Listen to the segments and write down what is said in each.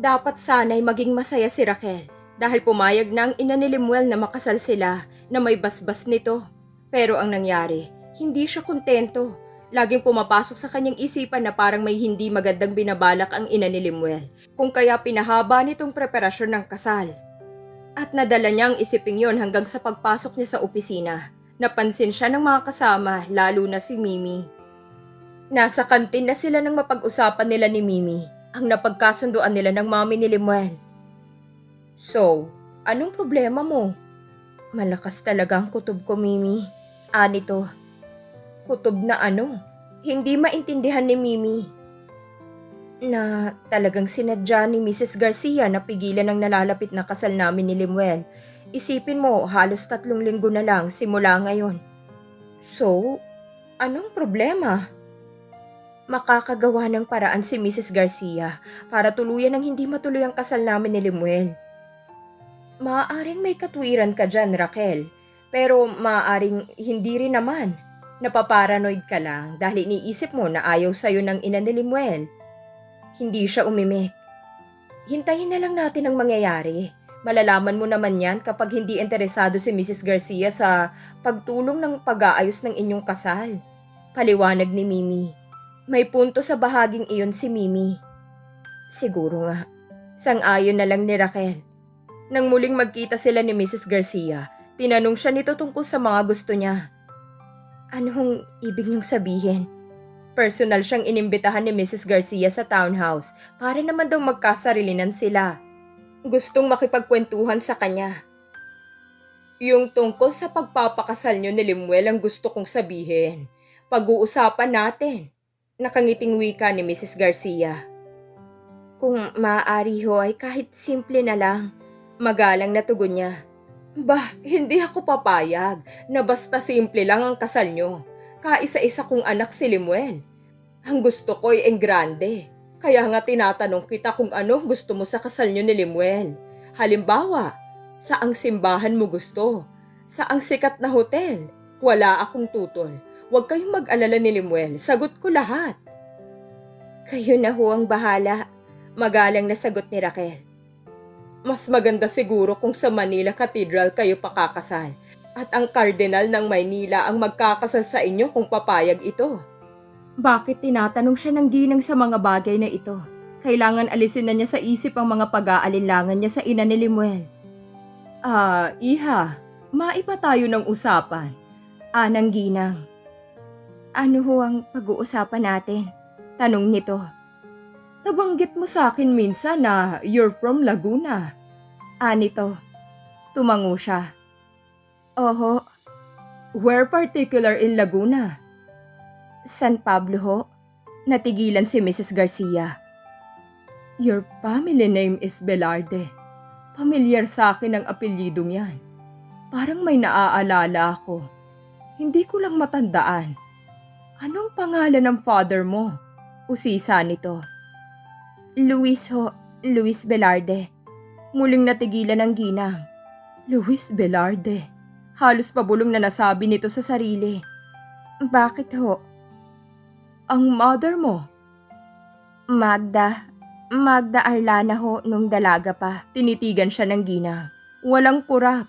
Dapat sana'y maging masaya si Raquel dahil pumayag na ang ina ni Limuel na makasal sila na may basbas nito. Pero ang nangyari, hindi siya kontento. Laging pumapasok sa kanyang isipan na parang may hindi magandang binabalak ang ina ni Limuel, kung kaya pinahaba nitong preparasyon ng kasal. At nadala niya ang isiping yon hanggang sa pagpasok niya sa opisina. Napansin siya ng mga kasama, lalo na si Mimi. Nasa kantin na sila nang mapag-usapan nila ni Mimi ang napagkasunduan nila ng mami ni Limuel. So, anong problema mo? Malakas talaga ang kutob ko, Mimi. Anito. Kutob na ano? Hindi maintindihan ni Mimi. Na talagang sinadya ni Mrs. Garcia na pigilan ang nalalapit na kasal namin ni Limuel. Isipin mo, halos tatlong linggo na lang simula ngayon. So, anong problema? Makakagawa ng paraan si Mrs. Garcia para tuluyan ng hindi matuloy ang kasal namin ni Limuel. Maaaring may katwiran ka dyan, Raquel. Pero maaaring hindi rin naman. Napaparanoid ka lang dahil iniisip mo na ayaw sa'yo ng ina ni Limuel. Hindi siya umimik. Hintayin na lang natin ang mangyayari. Malalaman mo naman yan kapag hindi interesado si Mrs. Garcia sa pagtulong ng pag-aayos ng inyong kasal. Paliwanag ni Mimi. May punto sa bahaging iyon si Mimi. Siguro nga. Sang-ayon na lang ni Raquel. Nang muling magkita sila ni Mrs. Garcia, tinanong siya nito tungkol sa mga gusto niya. Anong ibig niyong sabihin? Personal siyang inimbitahan ni Mrs. Garcia sa townhouse para naman daw magkasarilinan sila. Gustong makipagkwentuhan sa kanya. Yung tungkol sa pagpapakasal niyo ni Limuel ang gusto kong sabihin. Pag-uusapan natin. Nakangiting wika ni Mrs. Garcia. Kung maaari ho ay kahit simple na lang. Magalang na tugon niya. Bah, hindi ako papayag na basta simple lang ang kasal nyo. Kaisa-isa kong anak si Limuel. Ang gusto ko'y ang grande. Kaya nga tinatanong kita kung ano gusto mo sa kasal nyo ni Limuel. Halimbawa, saang simbahan mo gusto? Saang sikat na hotel? Wala akong tutol. Huwag kayong mag-alala ni Limuel. Sagot ko lahat. Kayo na ho ang bahala. Magalang na sagot ni Raquel. Mas maganda siguro kung sa Manila Cathedral kayo pakakasal at ang Cardinal ng Maynila ang magkakasal sa inyo kung papayag ito. Bakit tinatanong siya ng ginang sa mga bagay na ito? Kailangan alisin na niya sa isip ang mga pag-aalinlangan niya sa ina ni Limuel. Ah, iha, maipa tayo ng usapan. Anang ginang. Ano ho ang pag-uusapan natin? Tanong nito. Nabanggit mo sa akin minsan na you're from Laguna. Anito. Tumango siya. Oho. Where particular in Laguna? San Pablo ho. Natigilan si Mrs. Garcia. Your family name is Velarde. Pamilyar sa akin ang apelyidong yan. Parang may naaalala ako. Hindi ko lang matandaan. Anong pangalan ng father mo? Usisa nito. Luis ho, Luis Velarde. Muling natigilan ng ginang. Luis Velarde. Halos pabulong na nasabi nito sa sarili. Bakit ho? Ang mother mo? Magda. Magda Arlana ho nung dalaga pa. Tinitigan siya ng ginang. Walang kurap.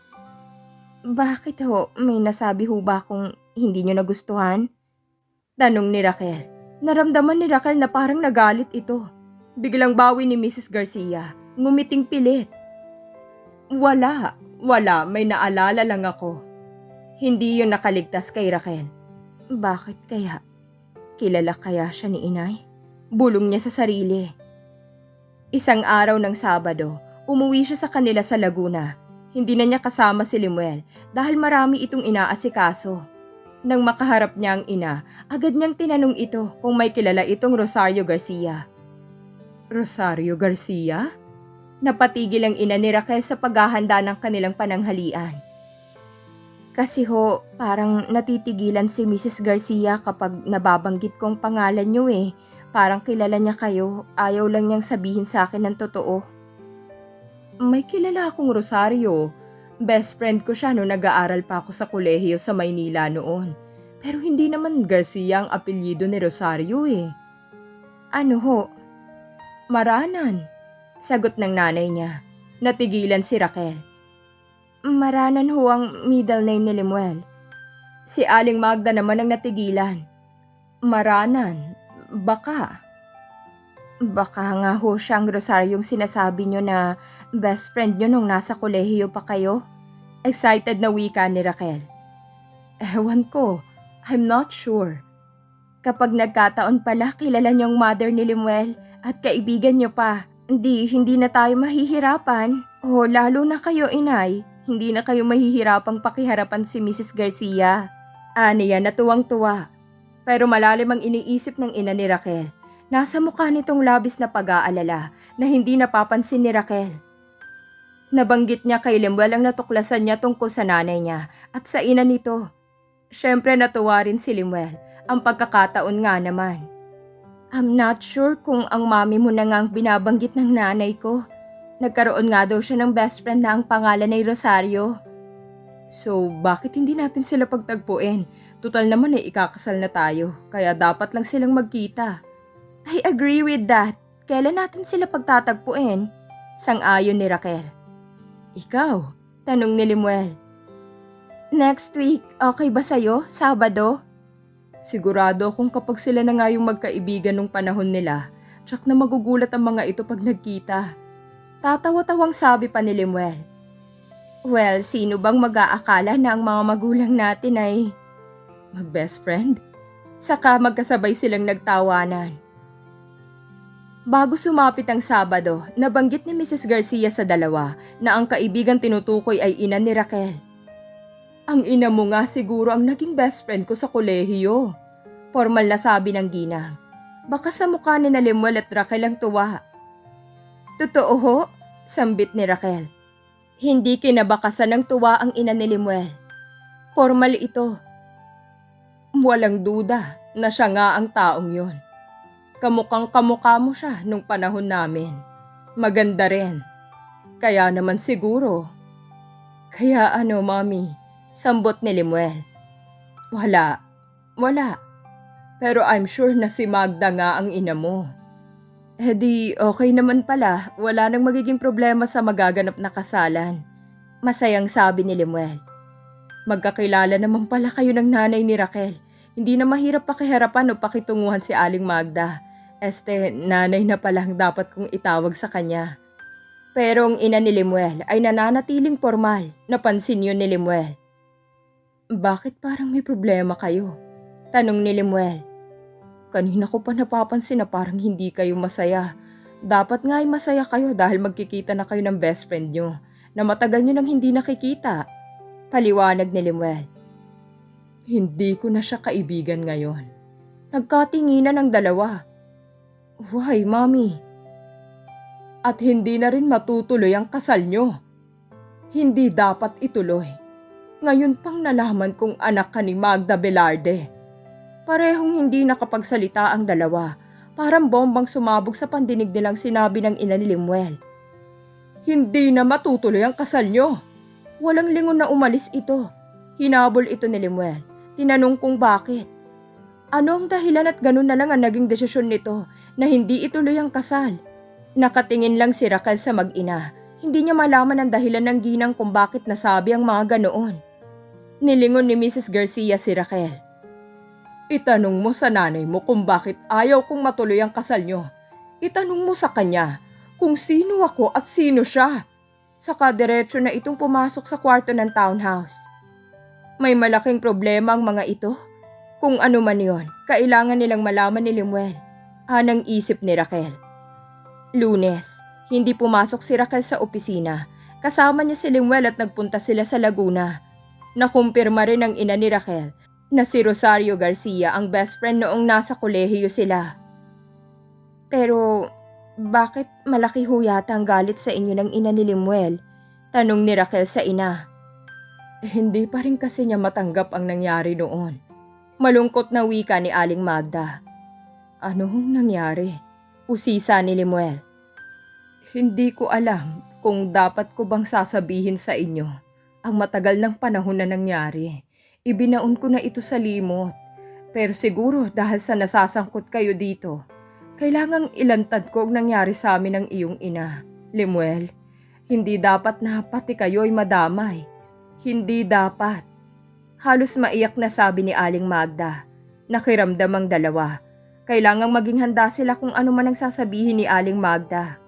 Bakit ho? May nasabi ho ba kung hindi niyo nagustuhan? Tanong ni Raquel. Naramdaman ni Raquel na parang nagalit ito. Biglang bawi ni Mrs. Garcia. Ngumiting pilit. Wala. Wala. May naalala lang ako. Hindi yun nakaligtas kay Raquel. Bakit kaya? Kilala kaya siya ni inay? Bulong niya sa sarili. Isang araw ng Sabado, umuwi siya sa kanila sa Laguna. Hindi na niya kasama si Limuel dahil marami itong inaasikaso. Nang makaharap niya ang ina, agad niyang tinanong ito kung may kilala itong Rosario Garcia. Rosario Garcia? Napatigil ang ina ni Raquel sa paghahanda ng kanilang pananghalian. Kasi ho, parang natitigilan si Mrs. Garcia kapag nababanggit kong pangalan niyo eh. Parang kilala niya kayo, ayaw lang niyang sabihin sa akin ng totoo. May kilala akong Rosario. Best friend ko siya nung nag-aaral pa ako sa kolehiyo sa Maynila noon. Pero hindi naman Garcia ang apelyido ni Rosario eh. Ano ho? Maranan. Sagot ng nanay niya. Natigilan si Raquel. Maranan ho ang middle name ni Limuel. Si Aling Magda naman ang natigilan. Maranan? Baka. Baka nga ho siyang Rosaryong sinasabi niyo na best friend niyo nung nasa kolehiyo pa kayo. Excited na wika ni Raquel. Ewan ko. I'm not sure. Kapag nagkataon pala kilala niyong mother ni Limuel at kaibigan niyo pa, hindi, hindi na tayo mahihirapan. O lalo na kayo, inay. Hindi na kayo mahihirapang pakiharapan si Mrs. Garcia. Aniya na tuwang-tuwa. Pero malalim ang iniisip ng ina ni Raquel. Nasa mukha nitong labis na pag-aalala na hindi napapansin ni Raquel. Nabanggit niya kay Limuel ang natuklasan niya tungkol sa nanay niya at sa ina nito. Siyempre natuwa rin si Limuel. Ang pagkakataon nga naman. I'm not sure kung ang mami mo na nga ang binabanggit ng nanay ko. Nagkaroon nga daw siya ng best friend na ang pangalan ay Rosario. So, bakit hindi natin sila pagtagpuin? Tutal naman ay ikakasal na tayo, kaya dapat lang silang magkita. I agree with that. Kailan natin sila pagtatagpuin? Sang-ayon ni Raquel. Ikaw? Tanong ni Limuel. Next week, okay ba sa'yo? Sabado? Sigurado kung kapag sila na nga yung magkaibigan nung panahon nila, tsak na magugulat ang mga ito pag nagkita. Tatawa-tawang sabi pa ni Limuel. Well, sino bang mag-aakala na ang mga magulang natin ay mag-best friend? Saka magkasabay silang nagtawanan. Bago sumapit ang Sabado, nabanggit ni Mrs. Garcia sa dalawa na ang kaibigan tinutukoy ay ina ni Raquel. Ang ina mo nga siguro ang naging best friend ko sa kolehiyo. Formal na sabi ng ginang. Baka sa mukha ni na Limuel at Raquel ang tuwa. Totoo ho? Sambit ni Raquel. Hindi kinabakasan ng tuwa ang ina ni Limuel. Formal ito. Walang duda na siya nga ang taong yon. Kamukhang kamukha mo siya nung panahon namin. Maganda rin. Kaya naman siguro. Kaya ano, mami? Sambot ni Limuel. Wala. Wala. Pero I'm sure na si Magda nga ang ina mo. Eh di, okay naman pala. Wala nang magiging problema sa magaganap na kasalan. Masayang sabi ni Limuel. Magkakilala naman pala kayo ng nanay ni Raquel. Hindi na mahirap pakiharapan o pakitunguhan si Aling Magda. Este, nanay na palang dapat kong itawag sa kanya. Pero ang ina ni Limuel ay nananatiling formal. Napansin yun ni Limuel. Bakit parang may problema kayo? Tanong ni Limuel. Kanina ko pa napapansin na parang hindi kayo masaya. Dapat nga ay masaya kayo dahil magkikita na kayo ng best friend nyo na matagal nyo nang hindi nakikita. Paliwanag ni Limuel. Hindi ko na siya kaibigan ngayon. Nagkatinginan ng dalawa. Why, mommy? At hindi na rin matutuloy ang kasal nyo. Hindi dapat ituloy. Ngayon pang nalaman kong anak ka ni Magda Velarde. Parehong hindi nakapagsalita ang dalawa. Parang bombang sumabog sa pandinig nilang sinabi ng ina ni Limuel. Hindi na matutuloy ang kasal nyo. Walang lingon na umalis ito. Hinabol ito ni Limuel. Tinanong kung bakit. Ano ang dahilan at ganun na lang ang naging desisyon nito na hindi ituloy ang kasal? Nakatingin lang si Raquel sa mag-ina. Hindi niya malaman ang dahilan ng ginang kung bakit nasabi ang mga ganoon. Nilingon ni Mrs. Garcia si Raquel. Itanong mo sa nanay mo kung bakit ayaw kong matuloy ang kasal nyo. Itanong mo sa kanya kung sino ako at sino siya. Saka diretso na itong pumasok sa kwarto ng townhouse. May malaking problema ang mga ito. Kung ano man yon, kailangan nilang malaman ni Limuel. Anang isip ni Raquel. Lunes, hindi pumasok si Raquel sa opisina. Kasama niya si Limuel at nagpunta sila sa Laguna. Nakumpirma rin ng ina ni Raquel na si Rosario Garcia ang best friend noong nasa kolehiyo sila. Pero bakit malaki ho yata ang galit sa inyo ng ina ni Limuel? Tanong ni Raquel sa ina. Hindi pa rin kasi niya matanggap ang nangyari noon. Malungkot na wika ni Aling Magda. Anong nangyari? Usisa ni Limuel. Hindi ko alam kung dapat ko bang sasabihin sa inyo ang matagal ng panahon na nangyari. Ibinaon ko na ito sa limot. Pero siguro dahil sa nasasangkot kayo dito, kailangang ilantad ko ang nangyari sa amin ng iyong ina. Limuel, hindi dapat na pati kayo'y madamay. Hindi dapat. Halos maiyak na sabi ni Aling Magda. Nakiramdam ang dalawa. Kailangang maging handa sila kung ano man ang sasabihin ni Aling Magda.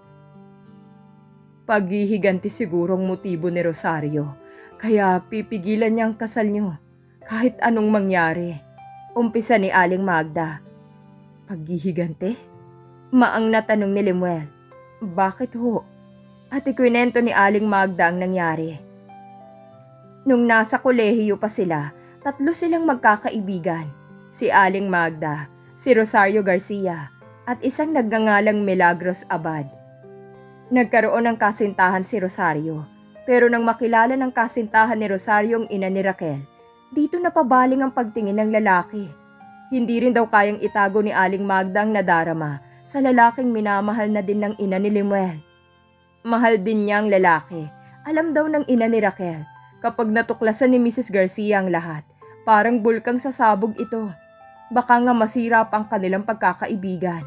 Paghihiganti sigurong motibo ni Rosario. Kaya pipigilan niya ang kasal niyo. Kahit anong mangyari. Umpisa ni Aling Magda. Paghihiganti? Maang natanong ni Limuel. Bakit ho? At ikwinento ni Aling Magda ang nangyari. Nung nasa kolehiyo pa sila, tatlo silang magkakaibigan. Si Aling Magda, si Rosario Garcia, at isang nagngangalang Milagros Abad. Nagkaroon ng kasintahan si Rosario, pero nang makilala ng kasintahan ni Rosario ang ina ni Raquel, dito napabaling ang pagtingin ng lalaki. Hindi rin daw kayang itago ni Aling Magda ang nadarama sa lalaking minamahal na din ng ina ni Limuel. Mahal din niya ang lalaki. Alam daw ng ina ni Raquel, kapag natuklasan ni Mrs. Garcia ang lahat, parang bulkang sasabog ito. Baka nga masira pa ang kanilang pagkakaibigan.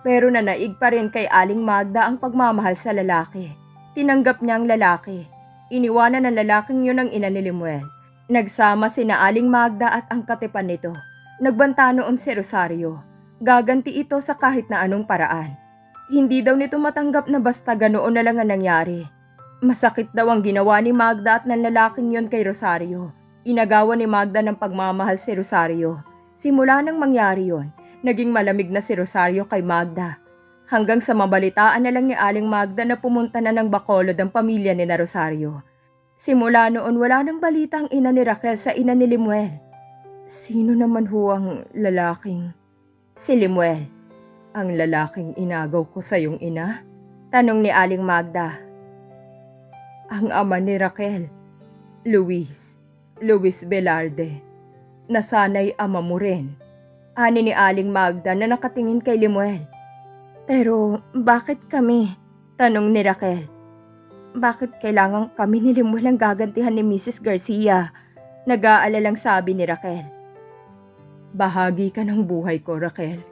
Pero nanaig pa rin kay Aling Magda ang pagmamahal sa lalaki. Tinanggap niya ang lalaki. Iniwanan ng lalaking yun ang ina ni Limuel. Nagsama sina Aling Magda at ang katipan nito. Nagbanta noon si Rosario. Gaganti ito sa kahit na anong paraan. Hindi daw nito matanggap na basta ganoon na lang ang nangyari. Masakit daw ang ginawa ni Magda at ng lalaking yon kay Rosario. Inagawa ni Magda ng pagmamahal si Rosario. Simula nang mangyari yon, naging malamig na si Rosario kay Magda. Hanggang sa mabalitaan na lang ni Aling Magda na pumunta na ng Bacolod ang pamilya ni na Rosario. Simula noon wala nang balita ang ina ni Raquel sa ina ni Limuel. Sino naman ho lalaking? Si Limuel. Ang lalaking inagaw ko sa iyong ina? Tanong ni Aling Magda. Ang ama ni Raquel, Luis, Luis Velarde. Nasanay ama mo rin. Ani ni Aling Magda na nakatingin kay Limuel. Pero bakit kami? Tanong ni Raquel. Bakit kailangan kami ni Limuel ang gagantihan ni Mrs. Garcia? Nag-aalalang sabi ni Raquel. Bahagi ka ng buhay ko, Raquel.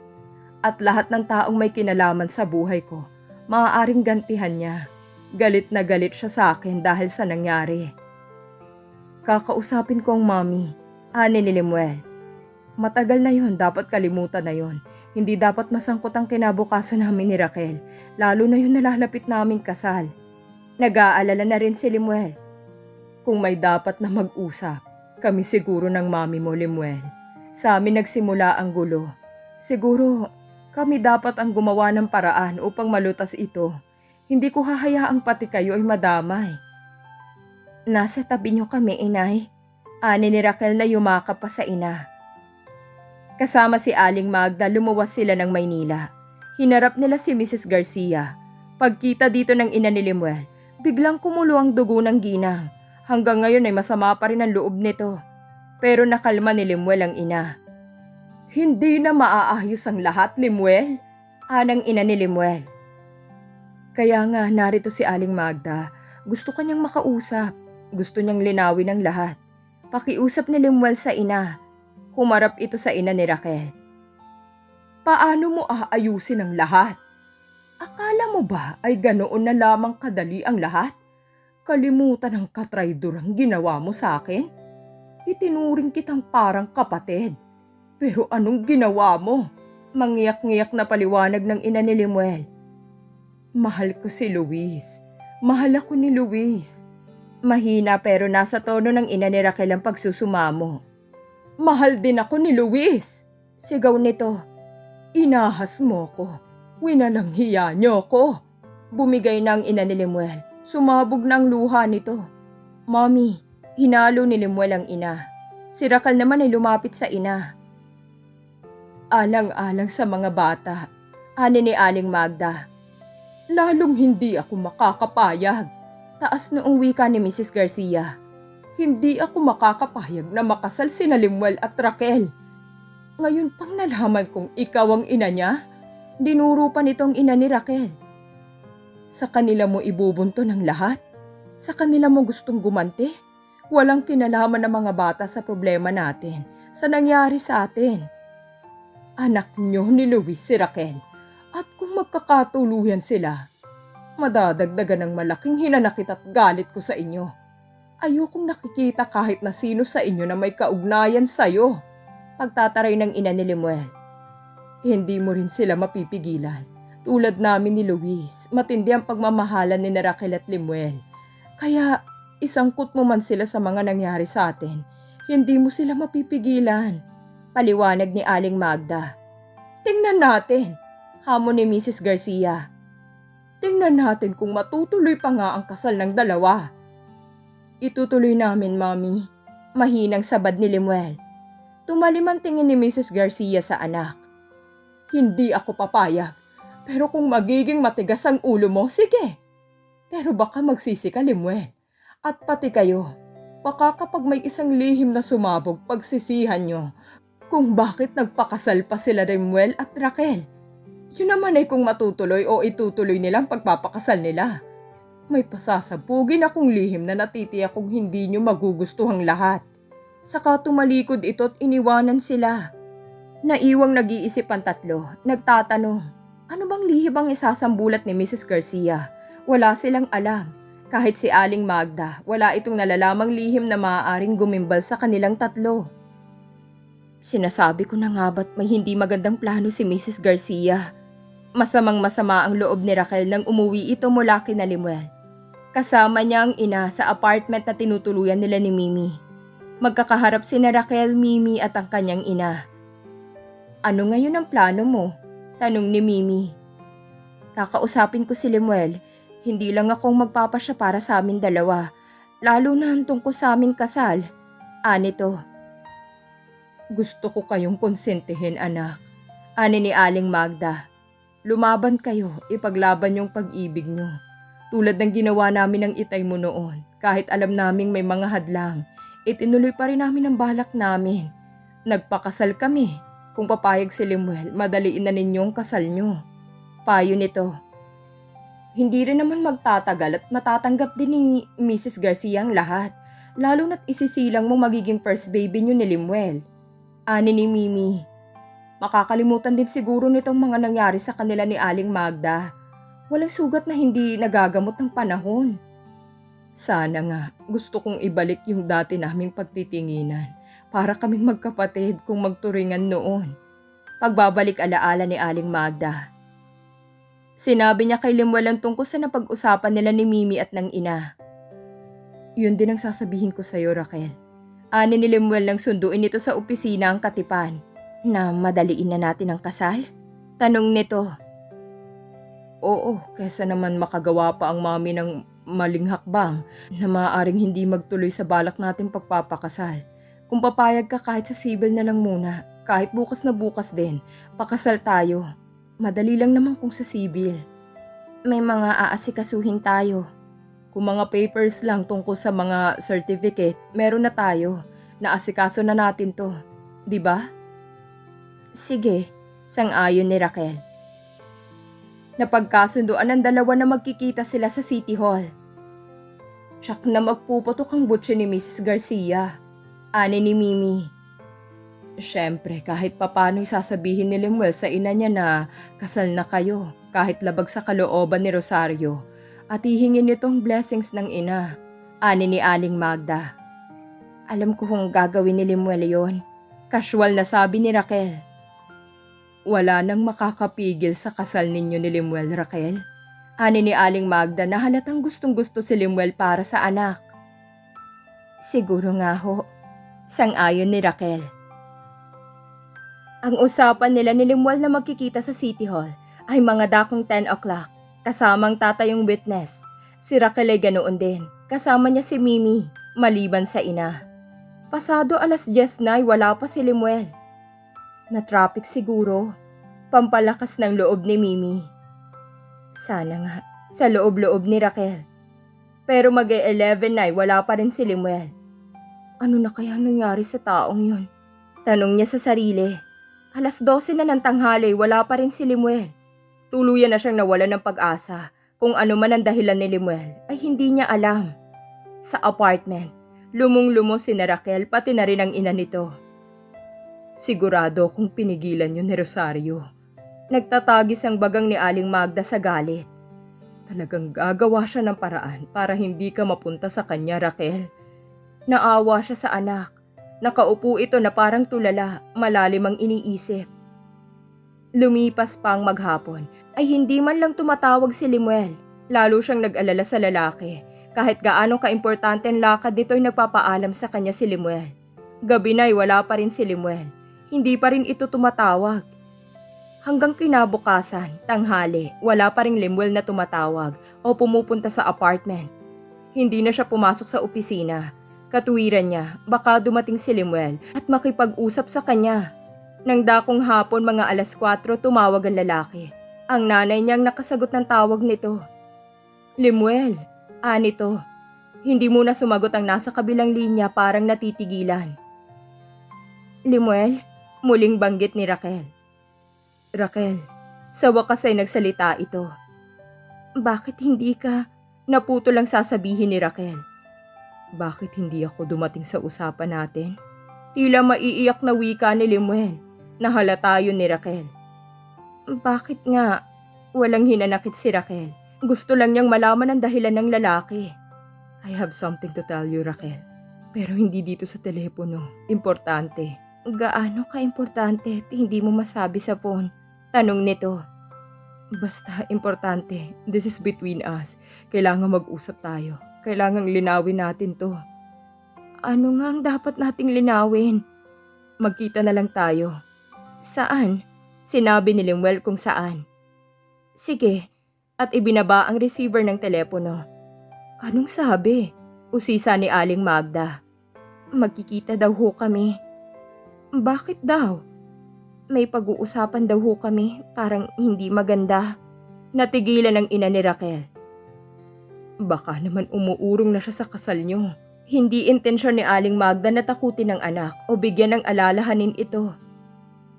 At lahat ng taong may kinalaman sa buhay ko, maaaring gantihan niya. Galit na galit siya sa akin dahil sa nangyari. Kakausapin ko ang mami, ani ni Limuel. Matagal na yon, dapat kalimutan na yon. Hindi dapat masangkot ang kinabukasan namin ni Raquel, lalo na yung nalalapit naming kasal. Nag-aalala na rin si Limuel. Kung may dapat na mag-usap, kami siguro ng mami mo, Limuel. Sa amin nagsimula ang gulo. Siguro, kami dapat ang gumawa ng paraan upang malutas ito. Hindi ko hahayaang pati kayo ay madamay. Nasa tabi niyo kami, inay. Ani ni Raquel na yumakap pa sa ina. Kasama si Aling Magda, lumuwas sila ng Maynila. Hinarap nila si Mrs. Garcia. Pagkita dito ng ina ni Limuel, biglang kumulo ang dugo ng ginang. Hanggang ngayon ay masama pa rin ang loob nito. Pero nakalma ni Limuel ang ina. Hindi na maaayos ang lahat, Limuel. Anang ina ni Limuel. Kaya nga narito si Aling Magda. Gusto kanyang makausap. Gusto niyang linawin ang lahat. Pakiusap ni Limuel sa ina. Humarap ito sa ina ni Raquel. Paano mo aayusin ang lahat? Akala mo ba ay ganoon na lamang kadali ang lahat? Kalimutan ang katraidor ang ginawa mo sa akin? Itinuring kitang parang kapatid. Pero anong ginawa mo? Mangiyak-ngiyak na paliwanag ng ina ni Limuel. Mahal ko si Luis. Mahal ako ni Luis. Mahina pero nasa tono ng ina ni Raquel ang pagsusumamo. Mahal din ako ni Luis. Sigaw nito. Inahas mo ko. Winalang hiya niyo ko. Bumigay na ang ina ni Limuel. Sumabog na luha nito. Mommy, hinalo ni Limuel ang ina. Si Raquel naman ay lumapit sa ina. Alang-alang sa mga bata. Ani ni Aling Magda. Lalong hindi ako makakapayag. Taas noong wika ni Mrs. Garcia. Hindi ako makakapayag na makasal si Limuel at Raquel. Ngayon pang nalaman kong ikaw ang ina niya, dinuro pa nitong ina ni Raquel. Sa kanila mo ibubunto ng lahat? Sa kanila mo gustong gumanti? Walang kinalaman ng mga bata sa problema natin, sa nangyari sa atin. Anak niyo ni Luis si Raquel, at kung magkakatuluyan sila, Madadagdagan ng malaking hinanakit at galit ko sa inyo. Ayokong nakikita kahit na sino sa inyo na may kaugnayan sa'yo. Pagtataray ng ina ni Limuel. Hindi mo rin sila mapipigilan. Tulad namin ni Luis, matindi ang pagmamahalan ni Raquel at Limuel. Kaya isangkot mo man sila sa mga nangyari sa atin, hindi mo sila mapipigilan. Paliwanag ni Aling Magda. Tingnan natin, hamon ni Mrs. Garcia. Tingnan natin kung matutuloy pa nga ang kasal ng dalawa. Itutuloy namin, Mami. Mahinang sabad ni Limuel. Tumalim ang tingin ni Mrs. Garcia sa anak. Hindi ako papayag. Pero kung magiging matigas ang ulo mo, sige. Pero baka magsisi ka, Limuel. At pati kayo. Baka kapag may isang lihim na sumabog, pagsisihan nyo kung bakit nagpakasal pa sila Limuel at Raquel. Yun naman ay kung matutuloy o itutuloy nilang pagpapakasal nila. May pasasabugin akong lihim na natitiyak kung hindi nyo magugustuhang lahat. Saka tumalikod ito at iniwanan sila. Naiwang nag-iisip ang tatlo, nagtatanong, ano bang lihim ang isasambulat ni Mrs. Garcia? Wala silang alam. Kahit si Aling Magda, wala itong nalalamang lihim na maaaring gumimbal sa kanilang tatlo. Sinasabi ko na nga ba't may hindi magandang plano si Mrs. Garcia. Masamang masama ang loob ni Raquel nang umuwi ito mula kina Limuel. Kasama niya ang ina sa apartment na tinutuluyan nila ni Mimi. Magkakaharap si na Raquel, Mimi at ang kanyang ina. Ano ngayon ang plano mo? Tanong ni Mimi. Kakausapin ko si Limuel. Hindi lang akong magpapasya para sa amin dalawa. Lalo na ang tungkol sa aming kasal. Anito. Gusto ko kayong konsentihin, anak. Ani ni Aling Magda. Lumaban kayo, ipaglaban yung pag-ibig nyo. Tulad ng ginawa namin ng itay mo noon. Kahit alam naming may mga hadlang, itinuloy pa rin namin ang balak namin. Nagpakasal kami. Kung papayag si Limuel, madaliin na ninyong kasal nyo. Payo nito. Hindi rin naman magtatagal at matatanggap din ni Mrs. Garcia ang lahat. Lalo na't isisilang mo magiging first baby nyo ni Limuel. Ani ni Mimi. Makakalimutan din siguro nitong mga nangyari sa kanila ni Aling Magda. Walang sugat na hindi nagagamot ng panahon. Sana nga, gusto kong ibalik yung dati naming pagtitinginan para kaming magkapatid kung magturingan noon. Pagbabalik alaala ni Aling Magda. Sinabi niya kay Limuel ang tungkol sa napag-usapan nila ni Mimi at ng ina. Yun din ang sasabihin ko sa'yo, Raquel. Ani ni Limuel nang sunduin ito sa opisina ang katipan. Na madaliin na natin ang kasal? Tanong nito. Oo, kesa naman makagawa pa ang mami ng maling hakbang na maaaring hindi magtuloy sa balak natin pagpapakasal. Kung papayag ka kahit sa civil na lang muna, kahit bukas na bukas din, pakasal tayo. Madali lang naman kung sa civil. May mga aasikasuhin tayo. Kung mga papers lang tungkol sa mga certificate, meron na tayo. Naasikaso na natin to. ba? Sige, sang-ayon ni Raquel. Napagkasunduan ng dalawa na magkikita sila sa City Hall. Tsak na magpuputok ang butse ni Mrs. Garcia. Ani ni Mimi. Siyempre, kahit papano sasabihin ni Lemuel sa ina niya na kasal na kayo, kahit labag sa kalooban ni Rosario, at hihingin nitong blessings ng ina. Ani ni Aling Magda. Alam ko kung gagawin ni Lemuel yon. Casual na sabi ni Raquel. Wala nang makakapigil sa kasal ninyo ni Lemuel, Raquel. Ani ni Aling Magda na halatang gustong gusto si Lemuel para sa anak. Siguro nga ho. Sang-ayon ni Raquel. Ang usapan nila ni Lemuel na magkikita sa City Hall ay mga dakong 10 o'clock. Kasamang tatayong witness. Si Raquel ay ganoon din. Kasama niya si Mimi, maliban sa ina. Pasado alas 10 na ay wala pa si Lemuel. Na-traffic siguro. Pampalakas ng loob ni Mimi. Sana nga, sa loob-loob ni Raquel. Pero mag-11 na ay wala pa rin si Limuel. Ano na kaya nangyari sa taong yun? Tanong niya sa sarili. Alas 12 na ng tanghali, wala pa rin si Limuel. Tuluyan na siyang nawala ng pag-asa. Kung ano man ang dahilan ni Limuel, ay hindi niya alam. Sa apartment, lumong-lumo si na Raquel pati na rin ang ina nito. Sigurado kung pinigilan yun ni Rosario. Nagtatagis ang bagang ni Aling Magda sa galit. Talagang gagawa siya ng paraan para hindi ka mapunta sa kanya, Raquel. Naawa siya sa anak. Nakaupo ito na parang tulala, malalim ang iniisip. Lumipas pa ang maghapon, ay hindi man lang tumatawag si Limuel. Lalo siyang nag-alala sa lalaki. Kahit gaano kaimportante ang lakad dito ay nagpapaalam sa kanya si Limuel. Gabi na'y wala pa rin si Limuel. Hindi pa rin ito tumatawag. Hanggang kinabukasan, tanghali, wala pa rin Limuel na tumatawag o pumupunta sa apartment. Hindi na siya pumasok sa opisina. Katuwiran niya, baka dumating si Limuel at makipag-usap sa kanya. Nang dakong hapon mga alas 4 tumawag ang lalaki. Ang nanay niyang nakasagot ng tawag nito. Limuel, anito. Hindi muna sumagot ang nasa kabilang linya parang natitigilan. Limuel, muling banggit ni Raquel. Raquel, sa wakas ay nagsalita ito. Bakit hindi ka? Naputo lang sasabihin ni Raquel. Bakit hindi ako dumating sa usapan natin? Tila maiiyak na wika ni Limuel. Nahalata yun ni Raquel. Bakit nga? Walang hinanakit si Raquel. Gusto lang niyang malaman ang dahilan ng lalaki. I have something to tell you, Raquel. Pero hindi dito sa telepono. Importante. Gaano ka-importante at hindi mo masabi sa phone? Tanong nito. Basta importante. This is between us. Kailangan mag-usap tayo. Kailangang linawin natin to. Ano nga ang dapat nating linawin? Magkita na lang tayo. Saan? Sinabi ni Limuel kung saan. Sige. At ibinaba ang receiver ng telepono. Anong sabi? Usisa ni Aling Magda. Magkikita daw ho kami. Bakit daw? May pag-uusapan daw ho kami, parang hindi maganda. Natigilan ang ina ni Raquel. Baka naman umuurong na siya sa kasal niyo. Hindi intensyon ni Aling Magda na takutin ng anak o bigyan ng alalahanin ito.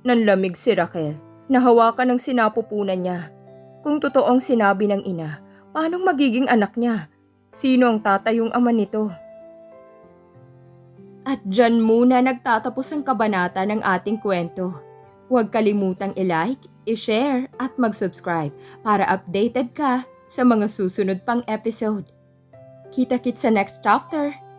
Nanlamig si Raquel. Nahawakan ng sinapupunan niya. Kung totoong sinabi ng ina, paanong magiging anak niya? Sino ang tatayong ama nito? At dyan muna nagtatapos ang kabanata ng ating kwento. Huwag kalimutang i-like, i-share at mag-subscribe para updated ka sa mga susunod pang episode. Kita-kit sa next chapter!